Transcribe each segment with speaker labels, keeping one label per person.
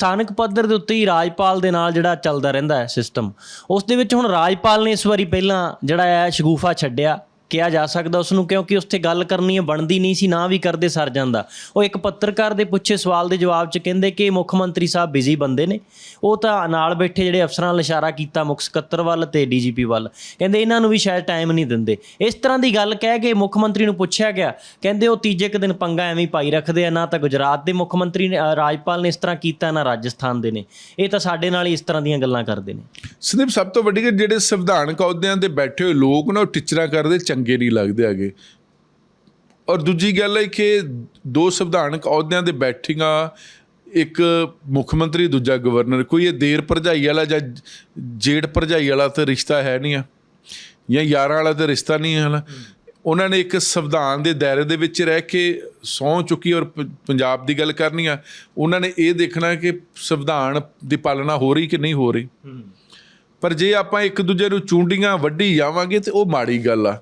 Speaker 1: ਸਥਾਨਕ ਪੱਧਰ ਦੇ ਉੱਤੇ ਹੀ ਰਾਜਪਾਲ ਦੇ ਨਾਲ ਜਿਹੜਾ ਚੱਲਦਾ ਰਹਿੰਦਾ ਹੈ ਸਿਸਟਮ ਉਸ ਦੇ ਵਿੱਚ ਹੁਣ ਰਾਜਪਾਲ ਨੇ ਇਸ ਵਾਰੀ ਪਹਿਲਾਂ ਜਿਹੜਾ ਹੈ ਸ਼ਗੂਫਾ ਛੱਡਿਆ। ਕਿਹਾ ਜਾ ਸਕਦਾ ਉਸ ਨੂੰ ਕਿਉਂਕਿ ਉੱਥੇ ਗੱਲ ਕਰਨੀ ਬਣਦੀ ਨਹੀਂ ਸੀ, ਨਾ ਵੀ ਕਰਦੇ ਸਰ ਜਾਂਦਾ। ਉਹ ਇੱਕ ਪੱਤਰਕਾਰ ਦੇ ਪੁੱਛੇ ਸਵਾਲ ਦੇ ਜਵਾਬ 'ਚ ਕਹਿੰਦੇ ਕਿ ਮੁੱਖ ਮੰਤਰੀ ਸਾਹਿਬ ਬਿਜ਼ੀ ਬੰਦੇ ਨੇ। ਉਹ ਤਾਂ ਨਾਲ ਬੈਠੇ ਜਿਹੜੇ ਅਫਸਰਾਂ ਵੱਲ ਇਸ਼ਾਰਾ ਕੀਤਾ, ਮੁੱਖ ਸਕੱਤਰ ਵੱਲ ਤੇ ਡੀਜੀਪੀ ਵੱਲ। ਕਹਿੰਦੇ ਇਹਨਾਂ ਨੂੰ ਵੀ ਸ਼ਾਇਦ ਟਾਈਮ ਨਹੀਂ ਦਿੰਦੇ। ਇਸ ਤਰ੍ਹਾਂ ਦੀ ਗੱਲ ਕਹਿ ਕੇ ਮੁੱਖ ਮੰਤਰੀ ਨੂੰ ਪੁੱਛਿਆ ਗਿਆ। ਕਹਿੰਦੇ ਉਹ ਤੀਜੇ ਕੁ ਦਿਨ ਪੰਗਾ ਐਵੇਂ ਪਾਈ ਰੱਖਦੇ ਆ, ਨਾ ਤਾਂ ਗੁਜਰਾਤ ਦੇ ਮੁੱਖ ਮੰਤਰੀ ਨੇ ਰਾਜਪਾਲ ਨੇ ਇਸ ਤਰ੍ਹਾਂ ਕੀਤਾ, ਨਾ ਰਾਜਸਥਾਨ ਦੇ ਨੇ। ਇਹ ਤਾਂ ਸਾਡੇ ਨਾਲ ਹੀ ਇਸ ਤਰ੍ਹਾਂ ਦੀਆਂ ਗੱਲਾਂ ਕਰਦੇ ਨੇ।
Speaker 2: ਸੰਦੀਪ, ਸਭ ਤੋਂ ਵੱਡੀ ਗੱਲ ਜਿਹੜੇ ਸੰਵਿਧਾਨਕ ਅਹੁਦਿਆਂ ਤੇ ਬੈਠੇ ਹੋਏ ਲੋਕ ਨਾ, ਉਹ ਟਿਚਰਾ ਕਰਦੇ, ਚੰਗੇ ਨਹੀਂ ਲੱਗਦੇ ਹੈਗੇ। ਔਰ ਦੂਜੀ ਗੱਲ ਹੈ ਕਿ ਦੋ ਸੰਵਿਧਾਨਕ ਅਹੁਦਿਆਂ ਦੇ ਬੈਠੀਆਂ ਇੱਕ ਮੁੱਖ ਮੰਤਰੀ ਦੂਜਾ ਗਵਰਨਰ ਕੋਈ ਇਹ ਦੇਰ ਭਰਜਾਈ ਵਾਲਾ ਜਾਂ ਜੇੜ ਭਰਜਾਈ ਵਾਲਾ ਤੇ ਰਿਸ਼ਤਾ ਹੈ ਨਹੀਂ ਆ ਜਾਂ ਯਾਰਾਂ ਵਾਲਾ ਤੇ ਰਿਸ਼ਤਾ ਨਹੀਂ ਹੈ ਨਾ ਉਹਨਾਂ ਨੇ ਇੱਕ ਸੰਵਿਧਾਨ ਦੇ ਦਾਇਰੇ ਦੇ ਵਿੱਚ ਰਹਿ ਕੇ ਸਹੁੰ ਚੁੱਕੀ ਔਰ ਪੰਜਾਬ ਦੀ ਗੱਲ ਕਰਨੀ ਆ। ਉਹਨਾਂ ਨੇ ਇਹ ਦੇਖਣਾ ਕਿ ਸੰਵਿਧਾਨ ਦੀ ਪਾਲਣਾ ਹੋ ਰਹੀ ਕਿ ਨਹੀਂ ਹੋ ਰਹੀ। ਪਰ ਜੇ ਆਪਾਂ ਇੱਕ ਦੂਜੇ ਨੂੰ ਚੁੰਡੀਆਂ ਵੱਢੀ ਜਾਵਾਂਗੇ ਤੇ ਉਹ ਮਾੜੀ ਗੱਲ ਆ।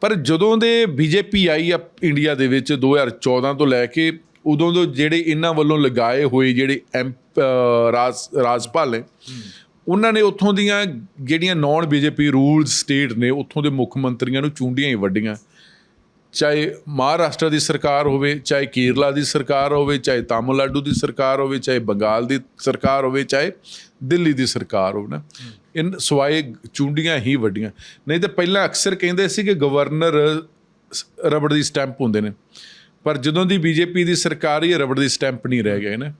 Speaker 2: ਪਰ ਜਦੋਂ ਦੇ ਬੀਜੇਪੀ ਆਈ ਆ ਇੰਡੀਆ ਦੇ ਵਿੱਚ 2014 ਤੋਂ ਲੈ ਕੇ ਉਦੋਂ ਤੋਂ ਜਿਹੜੇ ਇਹਨਾਂ ਵੱਲੋਂ ਲਗਾਏ ਹੋਏ ਜਿਹੜੇ ਐਮ ਰਾਜ, ਰਾਜਪਾਲ ਨੇ, ਉਹਨਾਂ ਨੇ ਉੱਥੋਂ ਦੀਆਂ ਜਿਹੜੀਆਂ ਨਾਨ ਬੀਜੇਪੀ ਰੂਲ ਸਟੇਟ ਨੇ, ਉੱਥੋਂ ਦੇ ਮੁੱਖ ਮੰਤਰੀਆਂ ਨੂੰ ਚੁੰਡੀਆਂ ਹੀ ਵੱਡੀਆਂ। ਚਾਹੇ ਮਹਾਰਾਸ਼ਟਰ ਦੀ ਸਰਕਾਰ ਹੋਵੇ ਚਾਹੇ ਕੇਰਲਾ ਦੀ ਸਰਕਾਰ ਹੋਵੇ ਚਾਹੇ ਤਾਮਿਲਨਾਡੂ ਦੀ ਸਰਕਾਰ ਹੋਵੇ ਚਾਹੇ ਬੰਗਾਲ ਦੀ ਸਰਕਾਰ ਹੋਵੇ ਚਾਹੇ ਦਿੱਲੀ ਦੀ ਸਰਕਾਰ ਹੋਵੇ ਨਾ ਇਨ ਸਵਾਏ ਚੁੰਡੀਆਂ ਹੀ ਵੱਡੀਆਂ। ਨਹੀਂ ਤਾਂ ਪਹਿਲਾਂ ਅਕਸਰ ਕਹਿੰਦੇ ਸੀ ਕਿ ਗਵਰਨਰ ਰਬੜ ਦੀ ਸਟੈਂਪ ਹੁੰਦੇ ਨੇ ਪਰ ਜਦੋਂ ਦੀ ਬੀਜੇਪੀ ਦੀ ਸਰਕਾਰ ਹੀ ਰਬੜ ਦੀ ਸਟੈਂਪ ਨਹੀਂ ਰਹਿ ਗਏ ਨਾ।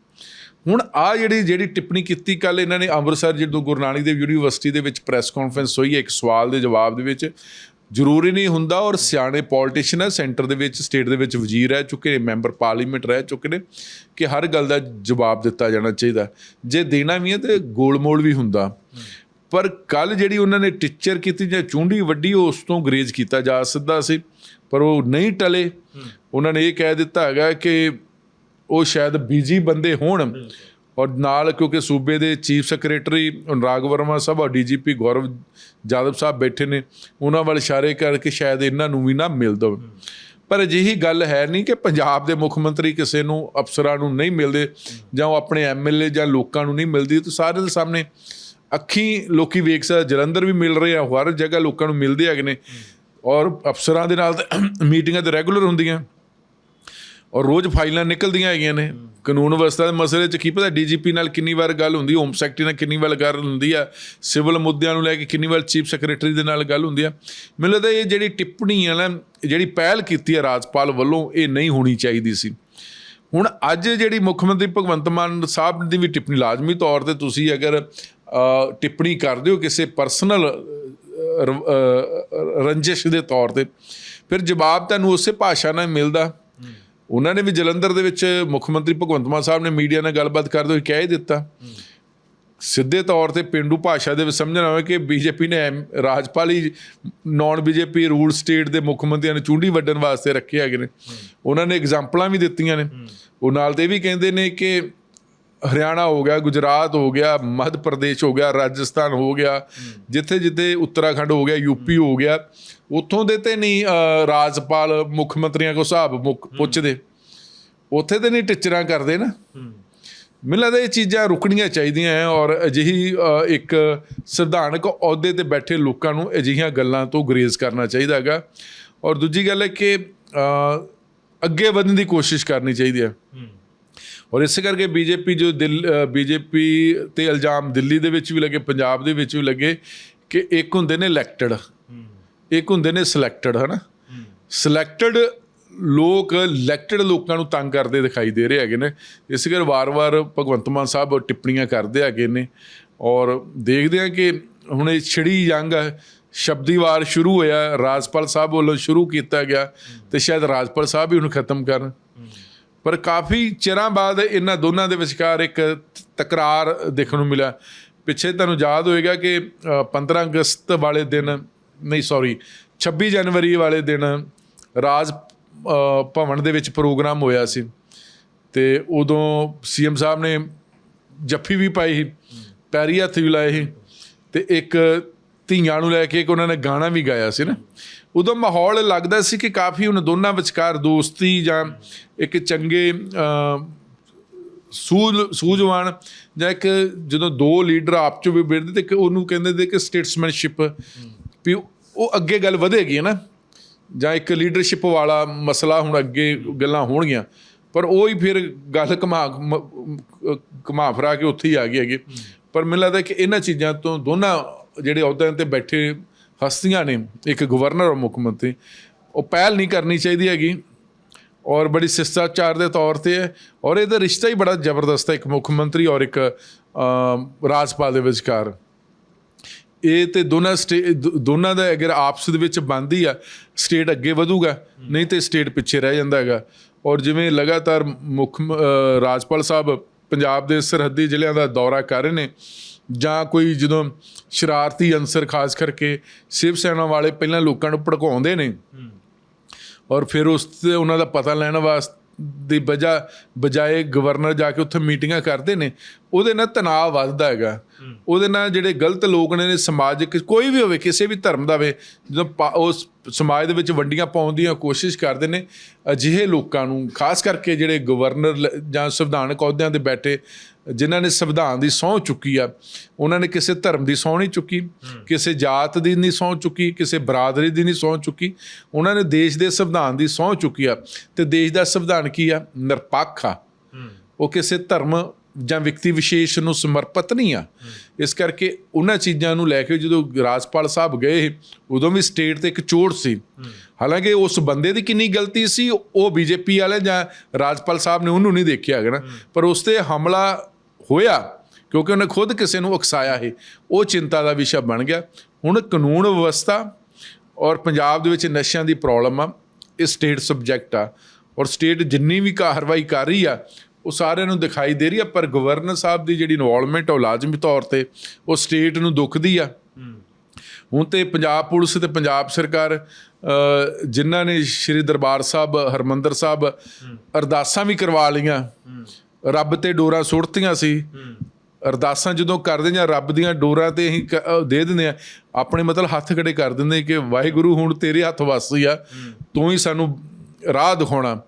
Speaker 2: ਹੁਣ ਆ ਜਿਹੜੀ ਜਿਹੜੀ ਟਿੱਪਣੀ ਕੀਤੀ ਕੱਲ ਇਹਨਾਂ ਨੇ ਅੰਮ੍ਰਿਤਸਰ ਜਦੋਂ ਗੁਰੂ ਨਾਨਕ ਦੇਵ ਯੂਨੀਵਰਸਿਟੀ ਦੇ ਵਿੱਚ ਪ੍ਰੈਸ ਕਾਨਫਰੰਸ ਹੋਈ ਹੈ ਇੱਕ ਸਵਾਲ ਦੇ ਜਵਾਬ ਦੇ ਵਿੱਚ। ਜ਼ਰੂਰੀ ਨਹੀਂ ਹੁੰਦਾ ਔਰ ਸਿਆਣੇ ਪੋਲੀਟੀਸ਼ੀਅਨ ਹੈ ਸੈਂਟਰ ਦੇ ਵਿੱਚ ਸਟੇਟ ਦੇ ਵਿੱਚ ਵਜ਼ੀਰ ਰਹਿ ਚੁੱਕੇ ਨੇ ਮੈਂਬਰ ਪਾਰਲੀਮੈਂਟ ਰਹਿ ਚੁੱਕੇ ਨੇ ਕਿ ਹਰ ਗੱਲ ਦਾ ਜਵਾਬ ਦਿੱਤਾ ਜਾਣਾ ਚਾਹੀਦਾ ਜੇ ਦੇਣਾ ਵੀ ਹੈ ਤੇ ਗੋਲਮੋਲ ਵੀ ਹੁੰਦਾ। ਪਰ ਕੱਲ ਜਿਹੜੀ ਉਹਨਾਂ ਨੇ ਟੀਚਰ ਕੀਤੀ ਜਾਂ ਚੁੰਡੀ ਵੱਡੀ ਉਸ ਤੋਂ ਗਰੇਜ ਕੀਤਾ ਜਾ ਸਕਦਾ ਸੀ ਪਰ ਉਹ ਨਹੀਂ ਟਲੇ। ਉਹਨਾਂ ਨੇ ਇਹ ਕਹਿ ਦਿੱਤਾ ਹੈਗਾ ਕਿ ਉਹ ਸ਼ਾਇਦ ਬੀਜੀ ਬੰਦੇ ਹੋਣ। ਔਰ ਨਾਲ ਕਿਉਂਕਿ ਸੂਬੇ ਦੇ ਚੀਫ ਸੈਕਟਰੀ ਅਨੁਰਾਗ ਵਰਮਾ ਸਾਹਿਬ ਔਰ ਡੀਜੀਪੀ ਗੌਰਵ ਜਾਦਵ ਸਾਹਿਬ ਬੈਠੇ ਨੇ, ਉਹਨਾਂ ਵੱਲ ਇਸ਼ਾਰੇ ਕਰਕੇ ਸ਼ਾਇਦ ਇਹਨਾਂ ਨੂੰ ਵੀ ਨਾ ਮਿਲ ਦਵੇ। ਪਰ ਅਜਿਹੀ ਗੱਲ ਹੈ ਨਹੀਂ ਕਿ ਪੰਜਾਬ ਦੇ ਮੁੱਖ ਮੰਤਰੀ ਕਿਸੇ ਨੂੰ, ਅਫਸਰਾਂ ਨੂੰ ਨਹੀਂ ਮਿਲਦੇ ਜਾਂ ਉਹ ਆਪਣੇ ਐਮਐਲਏ ਜਾਂ ਲੋਕਾਂ ਨੂੰ ਨਹੀਂ ਮਿਲਦੀ। ਤਾਂ ਸਾਰੇ ਦੇ ਸਾਹਮਣੇ ਅੱਖੀ ਲੋਕੀ ਵੇਖ ਸਕਦੇ ਜਲੰਧਰ ਵੀ ਮਿਲ ਰਹੇ ਆ, ਹਰ ਜਗ੍ਹਾ ਲੋਕਾਂ ਨੂੰ ਮਿਲਦੇ ਹੈਗੇ ਨੇ। ਔਰ ਅਫਸਰਾਂ ਦੇ ਨਾਲ ਤਾਂ ਮੀਟਿੰਗਾਂ ਤੇ ਰੈਗੂਲਰ ਹੁੰਦੀਆਂ। ਔਰ ਰੋਜ਼ ਫਾਈਲਾਂ ਨਿਕਲਦੀਆਂ ਹੈਗੀਆਂ ਨੇ। ਕਾਨੂੰਨ ਵਿਵਸਥਾ ਦੇ ਮਸਲੇ 'ਚ ਕੀ ਪਤਾ ਡੀਜੀਪੀ ਨਾਲ ਕਿੰਨੀ ਵਾਰ ਗੱਲ ਹੁੰਦੀ, ਹੋਮ ਸੈਕਟਰੀ ਨਾਲ ਕਿੰਨੀ ਵਾਰ ਗੱਲ ਹੁੰਦੀ ਆ, ਸਿਵਲ ਮੁੱਦਿਆਂ ਨੂੰ ਲੈ ਕੇ ਕਿੰਨੀ ਵਾਰ ਚੀਫ ਸੈਕਟਰੀ ਦੇ ਨਾਲ ਗੱਲ ਹੁੰਦੀ ਆ। ਮੈਨੂੰ ਲੱਗਦਾ ਇਹ ਜਿਹੜੀ ਟਿੱਪਣੀ ਆ ਨਾ, ਜਿਹੜੀ ਪਹਿਲ ਕੀਤੀ ਆ ਰਾਜਪਾਲ ਵੱਲੋਂ, ਇਹ ਨਹੀਂ ਹੋਣੀ ਚਾਹੀਦੀ ਸੀ। ਹੁਣ ਅੱਜ ਜਿਹੜੀ ਮੁੱਖ ਮੰਤਰੀ ਭਗਵੰਤ ਮਾਨ ਸਾਹਿਬ ਦੀ ਵੀ ਟਿੱਪਣੀ ਲਾਜ਼ਮੀ ਤੌਰ ਤੇ ਤੁਸੀਂ ਅਗਰ ਟਿੱਪਣੀ ਕਰਦੇ ਹੋ ਕਿਸੇ ਪਰਸਨਲ ਰੰਜਿਸ਼ ਦੇ ਤੌਰ ਤੇ, ਫਿਰ ਜਵਾਬ ਤੁਹਾਨੂੰ ਉਸੇ ਭਾਸ਼ਾ ਨਾਲ ਮਿਲਦਾ। ਉਹਨਾਂ ਨੇ ਵੀ ਜਲੰਧਰ ਦੇ ਵਿੱਚ ਮੁੱਖ ਮੰਤਰੀ ਭਗਵੰਤ ਮਾਨ ਸਾਹਿਬ ਨੇ ਮੀਡੀਆ ਨਾਲ ਗੱਲਬਾਤ ਕਰਦੇ ਹੋਏ ਕਹਿ ਹੀ ਦਿੱਤਾ। ਸਿੱਧੇ ਤੌਰ ਤੇ ਪਿੰਡੂ ਭਾਸ਼ਾ ਦੇ ਵਿੱਚ ਸਮਝਣਾ ਹੋਵੇ ਕਿ ਬੀਜੇਪੀ ਨੇ ਐਮ- ਰਾਜਪਾਲ ਹੀ ਨਾਨ ਬੀਜੇਪੀ ਰੂਲ ਸਟੇਟ ਦੇ ਮੁੱਖ ਮੰਤਰੀਆਂ ਨੂੰ ਚੁੰਡੀ ਵੱਢਣ ਵਾਸਤੇ ਰੱਖੇ ਹੈਗੇ ਨੇ। ਉਹਨਾਂ ਨੇ ਐਗਜ਼ਾਮਪਲਾਂ ਵੀ ਦਿੱਤੀਆਂ ਨੇ। ਉਹ ਨਾਲ ਤੇ ਇਹ ਵੀ ਕਹਿੰਦੇ ਨੇ ਕਿ ਹਰਿਆਣਾ ਹੋ ਗਿਆ ਗੁਜਰਾਤ ਹੋ ਗਿਆ ਮੱਧ ਪ੍ਰਦੇਸ਼ ਹੋ ਗਿਆ ਰਾਜਸਥਾਨ ਹੋ ਗਿਆ ਜਿੱਥੇ ਜਿੱਥੇ ਉੱਤਰਾਖੰਡ ਹੋ ਗਿਆ ਯੂਪੀ ਹੋ। ਗਿਆ ਉੱਥੋਂ ਦੇ ਤੇ ਨਹੀਂ ਰਾਜਪਾਲ ਮੁੱਖ ਮੰਤਰੀਆਂ ਕੋ ਹਿਸਾਬ ਮੁੱਖ ਪੁੱਛਦੇ। ਉੱਥੇ ਤੇ ਨਹੀਂ ਟਿਚਰਾਂ ਕਰਦੇ ਨਾ। ਮੈਨੂੰ ਲੱਗਦਾ ਇਹ ਚੀਜ਼ਾਂ ਰੁਕਣੀਆਂ ਚਾਹੀਦੀਆਂ ਹੈ ਔਰ ਅਜਿਹੀ ਇੱਕ ਸੰਵਿਧਾਨਕ ਅਹੁਦੇ ਤੇ ਬੈਠੇ ਲੋਕਾਂ ਨੂੰ ਅਜਿਹੀਆਂ ਗੱਲਾਂ ਤੋਂ ਗਰੇਜ਼ ਕਰਨਾ ਚਾਹੀਦਾ ਹੈਗਾ। ਔਰ ਦੂਜੀ ਗੱਲ ਹੈ ਕਿ ਅੱਗੇ ਵਧਣ ਦੀ ਕੋਸ਼ਿਸ਼ ਕਰਨੀ ਚਾਹੀਦੀ ਹੈ। ਔਰ ਇਸੇ ਕਰਕੇ ਬੀਜੇਪੀ ਜੋ ਦਿਲ ਬੀਜੇਪੀ ਤੇ ਇਲਜ਼ਾਮ ਦਿੱਲੀ ਦੇ ਵਿੱਚ ਵੀ ਲੱਗੇ, ਪੰਜਾਬ ਦੇ ਵਿੱਚ ਵੀ ਲੱਗੇ ਕਿ ਇੱਕ ਹੁੰਦੇ ਨੇ ਇਲੈਕਟਡ ਇੱਕ ਹੁੰਦੇ ਨੇ ਸਿਲੈਕਟਡ ਹਨਾ? ਸਿਲੈਕਟਡ ਲੋਕ ਇਲੈਕਟਡ ਲੋਕਾਂ ਨੂੰ ਤੰਗ ਕਰਦੇ ਦਿਖਾਈ ਦੇ ਰਹੇ ਹੈਗੇ ਨੇ। ਇਸ ਕਰਕੇ ਵਾਰ-ਵਾਰ ਭਗਵੰਤ ਮਾਨ ਸਾਹਿਬ ਟਿੱਪਣੀਆਂ ਕਰਦੇ ਹੈਗੇ ਨੇ। ਔਰ ਦੇਖਦੇ ਆ ਕਿ ਹੁਣ ਇਹ ਛਿੜੀ ਜੰਗ ਹੈ, ਸ਼ਬਦੀਵਾਰ ਸ਼ੁਰੂ ਹੋਇਆ, ਰਾਜਪਾਲ ਸਾਹਿਬ ਵੱਲੋਂ ਸ਼ੁਰੂ ਕੀਤਾ ਗਿਆ ਤੇ ਸ਼ਾਇਦ ਰਾਜਪਾਲ ਸਾਹਿਬ ਵੀ ਹੁਣ ਖਤਮ ਕਰਨ। ਪਰ ਕਾਫੀ ਚਿਰਾਂ ਬਾਅਦ ਇਹਨਾਂ ਦੋਨਾਂ ਦੇ ਵਿਚਕਾਰ ਇੱਕ ਤਕਰਾਰ ਦੇਖਣ ਨੂੰ ਮਿਲਿਆ। ਪਿੱਛੇ ਤੁਹਾਨੂੰ ਯਾਦ ਹੋਏਗਾ ਕਿ ਅ, 15 ਅਗਸਤ ਵਾਲੇ ਦਿਨ ਨਹੀਂ ਸੌਰੀ 26 ਜਨਵਰੀ ਵਾਲੇ ਦਿਨ ਰਾਜ ਭਵਨ ਦੇ ਵਿੱਚ ਪ੍ਰੋਗਰਾਮ ਹੋਇਆ ਸੀ। ਤੇ ਉਦੋਂ ਸੀਐਮ ਸਾਹਿਬ ਨੇ ਜੱਫੀ ਵੀ ਪਾਈ ਸੀ ਪੈਰੀ ਹੱਥ ਵੀ ਲਾਏ ਸੀ। ਤੇ ਇੱਕ ਧੀਆਂ ਨੂੰ ਲੈ ਕੇ ਇੱਕ ਉਹਨਾਂ ਨੇ ਗਾਣਾ ਵੀ ਗਾਇਆ ਸੀ ਨਾ। ਉਦੋਂ ਮਾਹੌਲ ਲੱਗਦਾ ਸੀ ਕਿ ਕਾਫੀ ਉਹਨਾਂ ਦੋਨਾਂ ਵਿਚਕਾਰ ਦੋਸਤੀ ਜਾਂ ਇੱਕ ਚੰਗੇ ਸੂਝ, ਸੂਝਵਾਨ ਜਾਂ ਇੱਕ ਜਦੋਂ ਦੋ ਲੀਡਰ ਆਪ ਚ ਵੀ ਬਿਰਦੇ ਤੇ ਇੱਕ ਉਹਨੂੰ ਕਹਿੰਦੇ ਦੇ ਕਿ ਸਟੇਟਸਮੈਨਸ਼ਿਪ ਵੀ ਉਹ ਅੱਗੇ ਗੱਲ ਵਧੇਗੀ ਹੈ ਨਾ। ਜਾਂ ਇੱਕ ਲੀਡਰਸ਼ਿਪ ਵਾਲਾ ਮਸਲਾ ਹੁਣ ਅੱਗੇ ਗੱਲਾਂ ਹੋਣਗੀਆਂ। ਪਰ ਉਹ ਹੀ ਫਿਰ ਗੱਲ ਘਮਾ ਮ- ਘੁਮਾ ਫਰਾ ਕੇ ਉੱਥੇ ਹੀ ਆ ਗਈ ਹੈਗੀ। ਪਰ ਮੈਨੂੰ ਲੱਗਦਾ ਕਿ ਇਹਨਾਂ ਚੀਜ਼ਾਂ ਤੋਂ ਦੋਨਾਂ ਜਿਹੜੇ ਅਹੁਦਿਆਂ ਤੇ ਬੈਠੇ ਹਸਤੀਆਂ ਨੇ, ਇੱਕ ਗਵਰਨਰ ਔਰ ਮੁੱਖ ਮੰਤਰੀ, ਉਹ ਪਹਿਲ ਨਹੀਂ ਕਰਨੀ ਚਾਹੀਦੀ ਹੈਗੀ ਔਰ ਬੜੀ ਸਿਸ਼ਟਾਚਾਰ ਦੇ ਤੌਰ ਤੇ ਹੈ ਔਰ ਇਹਦਾ ਰਿਸ਼ਤਾ ਹੀ ਬੜਾ ਜ਼ਬਰਦਸਤ ਹੈ, ਇੱਕ ਮੁੱਖ ਮੰਤਰੀ ਔਰ ਇੱਕ ਰਾਜਪਾਲ ਦੇ ਵਿਚਕਾਰ। ਇਹ ਤੇ ਦੋਨਾਂ ਸਟੇ, ਦੋ- ਦੋਨਾਂ ਦਾ ਅਗਰ ਆਪਸ ਦੇ ਵਿੱਚ ਬਣਦੀ ਆ, ਸਟੇਟ ਅੱਗੇ ਵਧੂਗਾ, ਨਹੀਂ ਤੇ ਸਟੇਟ ਪਿੱਛੇ ਰਹਿ ਜਾਂਦਾ ਹੈਗਾ। ਔਰ ਜਿਵੇਂ ਲਗਾਤਾਰ ਮੁੱਖ ਰਾਜਪਾਲ ਸਾਹਿਬ ਪੰਜਾਬ ਦੇ ਸਰਹੱਦੀ ਜ਼ਿਲ੍ਹਿਆਂ ਦਾ ਦੌਰਾ ਕਰ ਰਹੇ ਨੇ ਜਾਂ ਕੋਈ ਜਦੋਂ ਸ਼ਰਾਰਤੀ ਅੰਸਰ ਖਾਸ ਕਰਕੇ ਸ਼ਿਵ ਸੈਨਾ ਵਾਲੇ ਪਹਿਲਾਂ ਲੋਕਾਂ ਨੂੰ ਭੜਕਾਉਂਦੇ ਨੇ, ਔਰ ਫਿਰ ਉਸ ਤੇ ਉਹਨਾਂ ਦਾ ਪਤਾ ਲੈਣ ਵਾਸਤੇ ਦੀ ਵਜ੍ਹਾ, ਬਜਾਏ ਗਵਰਨਰ ਜਾ ਕੇ ਉੱਥੇ ਮੀਟਿੰਗਾਂ ਕਰਦੇ ਨੇ ਉਹਦੇ ਨਾਲ ਤਣਾਅ ਵੱਧਦਾ ਹੈਗਾ। ਉਹਦੇ ਨਾਲ ਜਿਹੜੇ ਗਲਤ ਲੋਕ ਨੇ ਸਮਾਜਿਕ ਕੋਈ ਵੀ ਹੋਵੇ ਕਿਸੇ ਵੀ ਧਰਮ ਦਾ ਹੋਵੇ ਜਦੋਂ ਉਸ ਸਮਾਜ ਦੇ ਵਿੱਚ ਵੰਡੀਆਂ ਪਾਉਣ ਦੀਆਂ ਕੋਸ਼ਿਸ਼ ਕਰਦੇ ਨੇ ਅਜਿਹੇ ਲੋਕਾਂ ਨੂੰ ਖਾਸ ਕਰਕੇ ਜਿਹੜੇ ਗਵਰਨਰ ਜਾਂ ਸੰਵਿਧਾਨਕ ਅਹੁਦਿਆਂ ਤੇ ਬੈਠੇ ਜਿਨ੍ਹਾਂ ਨੇ ਸੰਵਿਧਾਨ ਦੀ ਸਹੁੰ ਚੁੱਕੀ ਆ ਉਹਨਾਂ ਨੇ ਕਿਸੇ ਧਰਮ ਦੀ ਸਹੁੰ ਨਹੀਂ ਚੁੱਕੀ ਕਿਸੇ ਜਾਤ ਦੀ ਨਹੀਂ ਸਹੁੰ ਚੁੱਕੀ ਕਿਸੇ ਬਰਾਦਰੀ ਦੀ ਨਹੀਂ ਸਹੁੰ ਚੁੱਕੀ ਉਹਨਾਂ ਨੇ ਦੇਸ਼ ਦੇ ਸੰਵਿਧਾਨ ਦੀ ਸਹੁੰ ਚੁੱਕੀ ਆ। ਤੇ ਦੇਸ਼ ਦਾ ਸੰਵਿਧਾਨ ਕੀ ਆ? ਨਿਰਪੱਖ ਆ। ਉਹ ਕਿਸੇ ਧਰਮ ਜਾਂ ਵਿਅਕਤੀ ਵਿਸ਼ੇਸ਼ ਨੂੰ ਸਮਰਪਿਤ ਨਹੀਂ ਆ। ਇਸ ਕਰਕੇ ਉਹਨਾਂ ਚੀਜ਼ਾਂ ਨੂੰ ਲੈ ਕੇ ਜਦੋਂ ਰਾਜਪਾਲ ਸਾਹਿਬ ਗਏ, ਉਦੋਂ ਵੀ ਸਟੇਟ ਤੇ ਇੱਕ ਚੋਟ ਸੀ। ਹਾਲਾਂਕਿ ਉਸ ਬੰਦੇ ਦੀ ਕਿੰਨੀ ਗਲਤੀ ਸੀ, ਉਹ ਬੀਜੇਪੀ ਵਾਲੇ ਜਾਂ ਰਾਜਪਾਲ ਸਾਹਿਬ ਨੇ ਉਹਨੂੰ ਨਹੀਂ ਦੇਖਿਆ ਹੈਗਾ ਨਾ। ਪਰ ਉਸ ਤੇ ਹਮਲਾ ਹੋਇਆ, ਕਿਉਂਕਿ ਉਹਨੇ ਖੁਦ ਕਿਸੇ ਨੂੰ ਉਕਸਾਇਆ ਹੈ ਉਹ ਚਿੰਤਾ ਦਾ ਵਿਸ਼ਾ ਬਣ ਗਿਆ। ਹੁਣ ਕਾਨੂੰਨ ਵਿਵਸਥਾ ਔਰ ਪੰਜਾਬ ਦੇ ਵਿੱਚ ਨਸ਼ਿਆਂ ਦੀ ਪ੍ਰੋਬਲਮ ਆ, ਇਹ ਸਟੇਟ ਸਬਜੈਕਟ ਆ। ਔਰ ਸਟੇਟ ਜਿੰਨੀ ਵੀ ਕਾਰਵਾਈ ਕਰ ਰਹੀ ਆ ਉਹ ਸਾਰਿਆਂ ਨੂੰ ਦਿਖਾਈ ਦੇ ਰਹੀ ਆ ਪਰ ਗਵਰਨਰ ਸਾਹਿਬ ਦੀ ਜਿਹੜੀ ਇਨਵੋਲਵਮੈਂਟ ਉਹ ਲਾਜ਼ਮੀ ਤੌਰ ਤੇ ਉਹ ਸਟੇਟ ਨੂੰ ਦੁਖਦੀ ਆ। ਹੁਣ ਤੇ ਪੰਜਾਬ ਪੁਲਿਸ ਤੇ ਪੰਜਾਬ ਸਰਕਾਰ ਜਿਨ੍ਹਾਂ ਨੇ ਸ੍ਰੀ ਦਰਬਾਰ ਸਾਹਿਬ ਹਰਮੰਦਰ ਸਾਹਿਬ ਅਰਦਾਸਾਂ ਵੀ ਕਰਵਾ ਲਈਆਂ। ਰੱਬ ਤੇ ਡੋਰਾਂ ਸੁੱਟਤੀਆਂ ਸੀ। ਅਰਦਾਸਾਂ ਜਦੋਂ ਕਰਦੇ ਜਾਂ ਰੱਬ ਦੀਆਂ ਡੋਰਾਂ ਤੇ ਅਸੀਂ ਦੇ ਦਿੰਦੇ ਆ ਆਪਣੇ ਮਤਲਬ ਹੱਥ ਖੜੇ ਕਰ ਦਿੰਦੇ ਕਿ ਵਾਹਿਗੁਰੂ ਹੁਣ ਤੇਰੇ ਹੱਥ ਵੱਸ ਆ। ਤੂੰ ਹੀ ਸਾਨੂੰ ਰਾਹ ਦਿਖਾਉਣਾ।